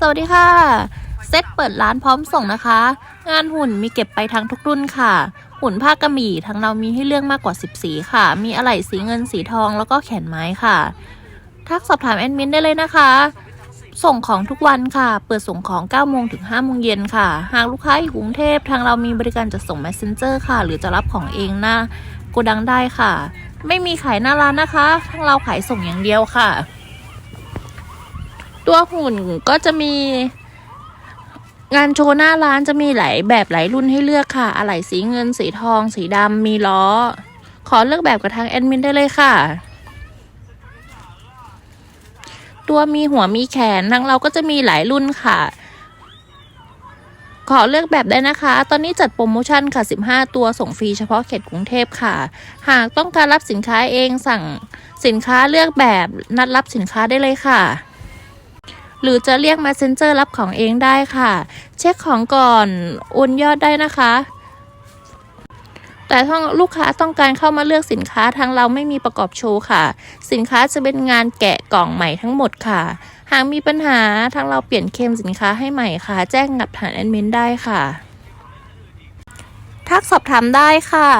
สวัสดีค่ะ เซตเปิดร้านพร้อมส่งนะคะ งานหุ่นมีเก็บไปทั้งทุกรุ่นค่ะ หุ่นผ้ากระหมี่ทั้งเรามีให้เลือกมากกว่า 10 สีค่ะ มีอะไหล่สีเงินสีทองแล้วก็แขนไม้ค่ะ ทักสอบถามแอดมินได้เลยนะคะ ส่งของทุกวันค่ะ เปิดส่งของ 9 โมงถึง 5 โมงเย็นค่ะ หากลูกค้าอยู่กรุงเทพทางเรามีบริการจัดส่ง Messenger ค่ะ หรือจะรับของเองหน้าโกดังได้ค่ะ ไม่มีขายหน้าร้านนะคะ ทางเราขายส่งอย่างเดียวค่ะ ตัวหุ่นก็จะมี งานโชว์หน้าร้านจะมีหลายแบบหลายรุ่นให้เลือกค่ะอะไหล่สีเงินสีทอง สีดำมีล้อ ขอเลือกแบบกับทางแอดมินได้เลยค่ะ ตัวมีหัวมีแขนทางเราก็จะมีหลายรุ่นค่ะขอเลือกแบบได้นะคะ ตอนนี้จัดโปรโมชั่นค่ะ 15 ตัวส่งฟรีเฉพาะเขตกรุงเทพค่ะ หากต้องการรับสินค้าเองสั่งสินค้าเลือกแบบนัดรับสินค้าได้เลยค่ะ หรือจะเรียก Messenger รับของเองได้ค่ะ เช็คของก่อนโอนยอดได้นะคะ แต่ถ้าลูกค้าต้องการเข้ามาเลือกสินค้าทางเราไม่มีประกอบโชว์ค่ะ สินค้าจะเป็นงานแกะกล่องใหม่ทั้งหมดค่ะ หากมีปัญหาทางเราเปลี่ยนเคมสินค้าให้ใหม่ค่ะ แจ้งกับฐานแอดมินได้ค่ะ ทักสอบถามได้ค่ะ